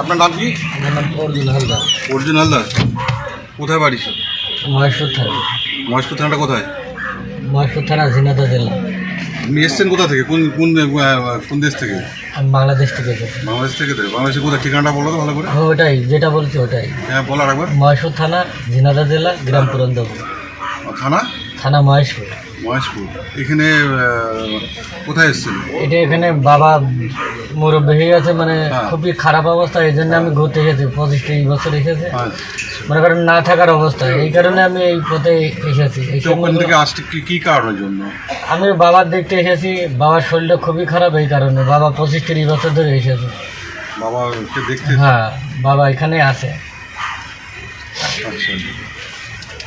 আপনার নাম কি? আমার নাম অর্জুন হালদার। অর্জুন হালদার। কোথায় বাড়ি মহেশপুর থানা। মহেশপুর থানাটা কোথায়? মহেশপুর থানা ঝিনাদা জেলা। আপনি এসছেন কোথা থেকে? কোন কোন কোন দেশ থেকে? আমি বাংলাদেশ থেকে এসেছি। বাংলাদেশ থেকে তো? বাংলাদেশে কোথায় ঠিকানাটা বলো তো ভালো করে। হ্যাঁ, ওটাই যেটা বলছি ওটাই। হ্যাঁ বলার একবার। মহেশপুর থানা ঝিনাদা জেলা গ্রাম পুরন্দপুর। থানা? থানা মহেশপুর। মহেশপুর। এখানে কোথায় এসছেন? এটা এখানে বাবা মুরব্বী হয়ে গেছে মানে হ্যাঁ। খুবই খারাপ অবস্থা এই জন্য আমি ঘুরতে এসেছি পঁচিশ তিরিশ বছর এসেছে। আচ্ছা। মনে করেন না থাকার অবস্থা এই কারণে আমি এই পথে এসেছি। কি কারণের জন্য? আমি বাবার দেখতে এসেছি বাবার শরীরটা খুবই খারাপ এই কারণে বাবা পঁচিশ তিরিশ বছর ধরে এসেছে। বাবাকে দেখতে হ্যাঁ বাবা এখানে আছে। আচ্ছা।